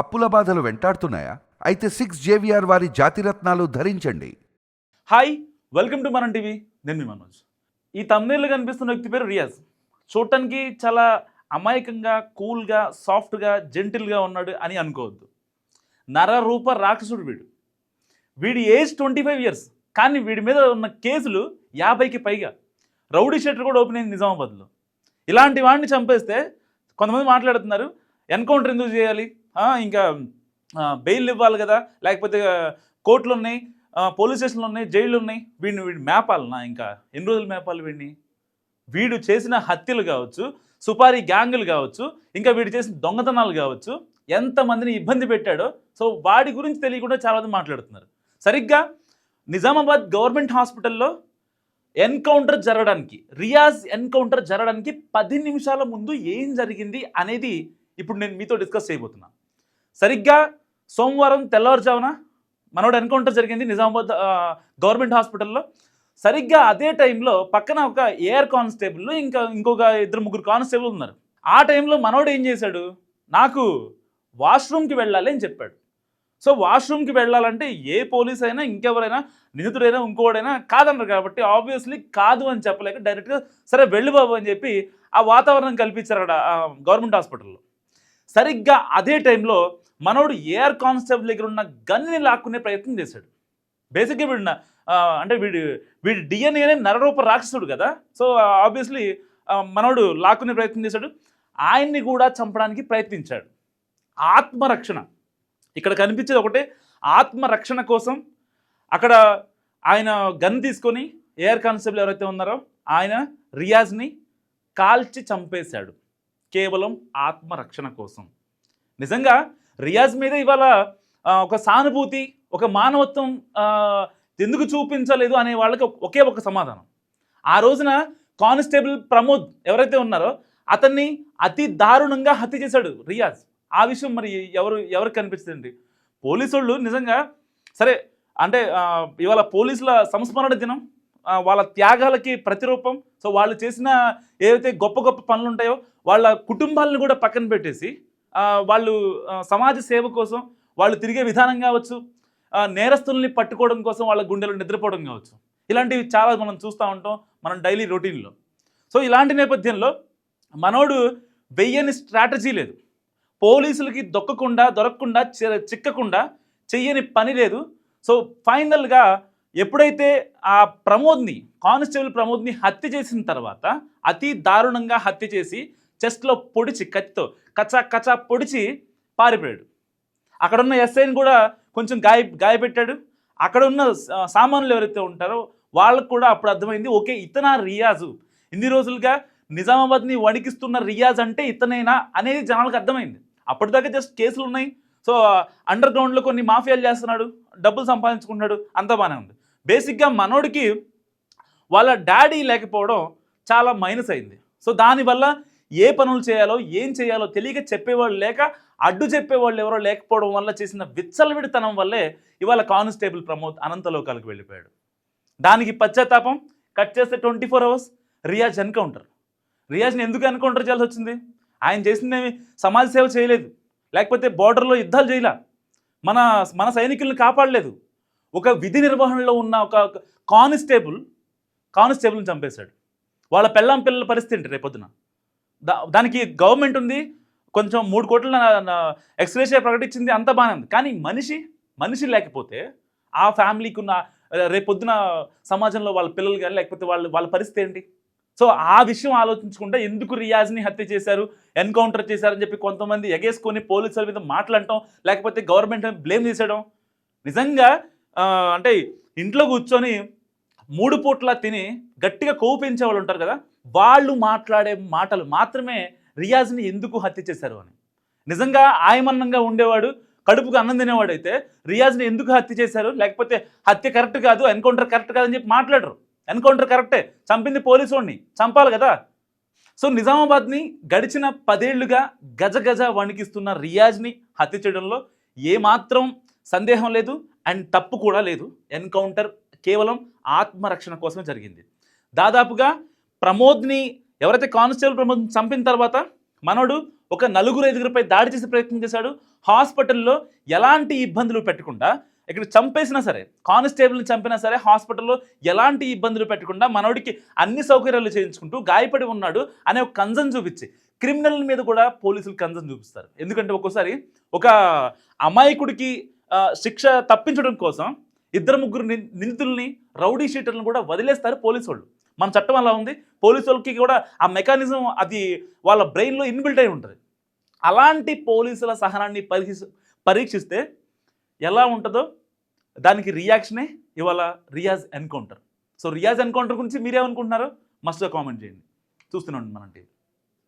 అప్పుల బాధలు వెంటాడుతున్నాయా? అయితే సిక్స్ జేవిఆర్ వారి జాతిరత్నాలు ధరించండి. హాయ్ వెల్కమ్ టు మనం టీవీ నేను మీ మనోజ్. ఈ తమ్నేళ్ళు కనిపిస్తున్న వ్యక్తి పేరు రియాజ్. చూడటానికి చాలా అమాయకంగా కూల్గా సాఫ్ట్గా జెంటిల్గా ఉన్నాడు అని అనుకోవద్దు. నర రూప రాక్షసుడు వీడు. వీడి ఏజ్ ట్వంటీ ఫైవ్ ఇయర్స్ కానీ వీడి మీద ఉన్న కేసులు యాభైకి పైగా. రౌడీ షెటర్ కూడా ఓపెన్ అయింది నిజామాబాద్లో. ఇలాంటి వాడిని చంపేస్తే కొంతమంది మాట్లాడుతున్నారు ఎన్కౌంటర్ ఎందుకు చేయాలి? ఇంకా బెయిల్ ఇవ్వాలి కదా. లేకపోతే కోర్టులు ఉన్నాయి పోలీస్ స్టేషన్లు ఉన్నాయి జైళ్ళు ఉన్నాయి. వీడిని వీడిని మేపాలనా ఇంకా? ఎన్ని రోజులు మేపాలి వీడిని? వీడు చేసిన హత్యలు కావచ్చు సుపారీ గ్యాంగులు కావచ్చు ఇంకా వీడు చేసిన దొంగతనాలు కావచ్చు ఎంతమందిని ఇబ్బంది పెట్టాడో సో వాడి గురించి తెలియకుండా చాలామంది మాట్లాడుతున్నారు. సరిగ్గా నిజామాబాద్ గవర్నమెంట్ హాస్పిటల్లో ఎన్కౌంటర్ జరగడానికి రియాజ్ ఎన్కౌంటర్ జరగడానికి పది నిమిషాల ముందు ఏం జరిగింది అనేది ఇప్పుడు నేను మీతో డిస్కస్ చేయబోతున్నాను సరిగ్గా సోమవారం తెల్లవారుజామున మనోడు ఎన్కౌంటర్ జరిగింది నిజామాబాద్ గవర్నమెంట్ హాస్పిటల్లో. సరిగ్గా అదే టైంలో పక్కన ఒక ఏఆర్ కానిస్టేబుల్ ఇంకా ఇంకొక ఇద్దరు ముగ్గురు కానిస్టేబుల్ ఉన్నారు. ఆ టైంలో మనోడు ఏం చేశాడు? నాకు వాష్రూమ్కి వెళ్ళాలి అని చెప్పాడు. సో వాష్రూమ్కి వెళ్ళాలంటే ఏ పోలీస్ అయినా ఇంకెవరైనా నిందితుడైనా ఇంకోడైనా కాదన్నారు కాబట్టి ఆబ్వియస్లీ కాదు అని చెప్పలేక డైరెక్ట్గా సరే వెళ్ళి బాబు అని చెప్పి ఆ వాతావరణం కల్పించారు అక్కడ గవర్నమెంట్ హాస్పిటల్లో. సరిగ్గా అదే టైంలో మనోడు ఎయిర్ కానిస్టేబుల్ దగ్గర ఉన్న గన్ని లాక్కునే ప్రయత్నం చేశాడు. బేసిక్గా వీడు అంటే వీడి వీడి డిఎన్ఏనే నరరూప రాక్షసుడు కదా. సో ఆబ్వియస్లీ మనోడు లాక్కునే ప్రయత్నం చేశాడు. ఆయన్ని కూడా చంపడానికి ప్రయత్నించాడు. ఆత్మరక్షణ. ఇక్కడ కనిపించేది ఒకటే ఆత్మరక్షణ కోసం అక్కడ ఆయన గన్ తీసుకొని ఎయిర్ కానిస్టేబుల్ ఎవరైతే ఉన్నారో ఆయన రియాజ్ని కాల్చి చంపేశాడు. కేవలం ఆత్మరక్షణ కోసం. నిజంగా రియాజ్ మీద ఇవాళ ఒక సానుభూతి ఒక మానవత్వం ఎందుకు చూపించలేదు అనే వాళ్ళకి ఒకే ఒక సమాధానం. ఆ రోజున కానిస్టేబుల్ ప్రమోద్ ఎవరైతే ఉన్నారో అతన్ని అతి దారుణంగా హత్య చేశాడు రియాజ్. ఆ విషయం మరి ఎవరు ఎవరికి కనిపిస్తుంది పోలీసు నిజంగా సరే అంటే ఇవాళ పోలీసుల సంస్మరణ దినం వాళ్ళ త్యాగాలకి ప్రతిరూపం సో వాళ్ళు చేసిన ఏవైతే గొప్ప గొప్ప పనులు ఉంటాయో వాళ్ళ కుటుంబాలను కూడా పక్కన పెట్టేసి వాళ్ళు సమాజ సేవ కోసం వాళ్ళు తిరిగే విధానం కావచ్చు నేరస్తుల్ని పట్టుకోవడం కోసం వాళ్ళ గుండెలు నిద్రపోవడం కావచ్చు. ఇలాంటివి చాలా మనం చూస్తూ ఉంటాం మనం డైలీ రొటీన్లో. సో ఇలాంటి నేపథ్యంలో మనోడు వెయ్యని స్ట్రాటజీ లేదు. పోలీసులకి దొక్కకుండా దొరకకుండా చిక్కకుండా చెయ్యని పని లేదు. సో ఫైనల్గా ఎప్పుడైతే ఆ ప్రమోద్ని కానిస్టేబుల్ ప్రమోద్ని హత్య చేసిన తర్వాత అతి దారుణంగా హత్య చేసి చెస్ట్లో పొడిచి కత్తితో కచా కచా పొడిచి పారిపోయాడు. అక్కడ ఉన్న ఎస్ఐని కూడా కొంచెం గాయ గాయపెట్టాడు. అక్కడ ఉన్న సా- సామాన్యులు ఎవరైతే ఉంటారో వాళ్ళకు కూడా అప్పుడు అర్థమైంది ఓకే ఇతనా రియాజు. ఇన్ని రోజులుగా నిజామాబాద్ని వణికిస్తున్న రియాజ్ అంటే ఇతనేనా అనేది జనాలకు అర్థమైంది. అప్పటిదాకా జస్ట్ కేసులు ఉన్నాయి. సో అండర్ గ్రౌండ్లో కొన్ని మాఫియాలు చేస్తున్నాడు డబ్బులు సంపాదించుకుంటున్నాడు అంతా బాగానే ఉంది. బేసిక్గా మనోడికి వాళ్ళ డాడీ లేకపోవడం చాలా మైనస్ అయింది. సో దానివల్ల ఏ పనులు చేయాలో ఏం చేయాలో తెలియక చెప్పేవాళ్ళు లేక అడ్డు చెప్పేవాళ్ళు ఎవరో లేకపోవడం వల్ల చేసిన విచ్చలవిడితనం వల్లే ఇవాళ కానిస్టేబుల్ ప్రమోద్ అనంతలోకాలకు వెళ్ళిపోయాడు. దానికి పశ్చాత్తాపం కట్ చేస్తే twenty four hours Riyaz encounter. రియాజ్ని ఎందుకు ఎన్కౌంటర్ చేయాల్సి వచ్చింది? ఆయన చేసిందేమి? సమాజ సేవ చేయలేదు. లేకపోతే బార్డర్లో యుద్ధాలు చేయలే. మన మన సైనికుల్ని కాపాడలేదు. ఒక విధి నిర్వహణలో ఉన్న ఒక కానిస్టేబుల్ కానిస్టేబుల్ని చంపేశాడు. వాళ్ళ పెళ్ళాం పిల్లల పరిస్థితి ఏంటి రేపొద్దున? దానికి గవర్నమెంట్ ఉంది కొంచెం మూడు కోట్ల ఎక్స్గ్రేషియా ప్రకటించింది అంత బాగానే ఉంది. కానీ మనిషి మనిషి లేకపోతే ఆ ఫ్యామిలీకి ఉన్న రేపొద్దున సమాజంలో వాళ్ళ పిల్లలు కానీ లేకపోతే వాళ్ళు వాళ్ళ పరిస్థితి ఏంటి? సో ఆ విషయం ఆలోచించకుండా ఎందుకు రియాజ్ని హత్య చేశారు ఎన్కౌంటర్ చేశారని చెప్పి కొంతమంది ఎగేసుకొని పోలీసుల మీద మాట్లాడటం లేకపోతే గవర్నమెంట్ బ్లేమ్ చేసేయడం. నిజంగా అంటే ఇంట్లో కూర్చొని మూడు పూట్ల తిని గట్టిగా కోపించే వాళ్ళు ఉంటారు కదా వాళ్ళు మాట్లాడే మాటలు మాత్రమే రియాజ్ని ఎందుకు హత్య చేశారు అని. నిజంగా ఆయమన్నంగా ఉండేవాడు కడుపుకు అన్నం తినేవాడైతే రియాజ్ని ఎందుకు హత్య చేశారు? లేకపోతే హత్య కరెక్ట్ కాదు ఎన్కౌంటర్ కరెక్ట్ కాదని చెప్పి మాట్లాడరు. ఎన్కౌంటర్ కరెక్టే చంపింది పోలీసు వాడిని చంపాలి కదా. సో నిజామాబాద్ని గడిచిన పదేళ్ళుగా గజ గజ వణికిస్తున్న రియాజ్ని హత్య చేయడంలో ఏమాత్రం సందేహం లేదు అండ్ తప్పు కూడా లేదు. ఎన్కౌంటర్ కేవలం ఆత్మరక్షణ కోసమే జరిగింది. దాదాపుగా ప్రమోద్ని ఎవరైతే కానిస్టేబుల్ ప్రమోద్ని చంపిన తర్వాత మనోడు ఒక నలుగురు ఐదుగురిపై దాడి చేసే ప్రయత్నం చేశాడు. హాస్పిటల్లో ఎలాంటి ఇబ్బందులు పెట్టకుండా ఇక్కడ చంపేసినా సరే కానిస్టేబుల్ని చంపినా సరే హాస్పిటల్లో ఎలాంటి ఇబ్బందులు పెట్టకుండా మనోడికి అన్ని సౌకర్యాలు చేయించుకుంటూ గాయపడి ఉన్నాడు అనే ఒక కన్సర్న్ చూపించి క్రిమినల్ మీద కూడా పోలీసులు కన్సర్న్ చూపిస్తారు. ఎందుకంటే ఒక్కోసారి ఒక అమాయకుడికి శిక్ష తప్పించడం కోసం ఇద్దరు ముగ్గురు నిందితుల్ని రౌడీ షీటర్లను కూడా వదిలేస్తారు పోలీసు వాళ్ళు. మన చట్టం అలా ఉంది. పోలీసు వాళ్ళకి కూడా ఆ మెకానిజం అది వాళ్ళ బ్రెయిన్లో ఇన్బిల్ట్ అయి ఉంటుంది. అలాంటి పోలీసుల సహనాన్ని పరీక్ష పరీక్షిస్తే ఎలా ఉంటుందో దానికి రియాక్షనే ఇవాళ Riyaz encounter. So Riyaz encounter గురించి మీరేమనుకుంటున్నారో మస్ట్గా కామెంట్ చేయండి. చూస్తున్నాం మనం టీవీ.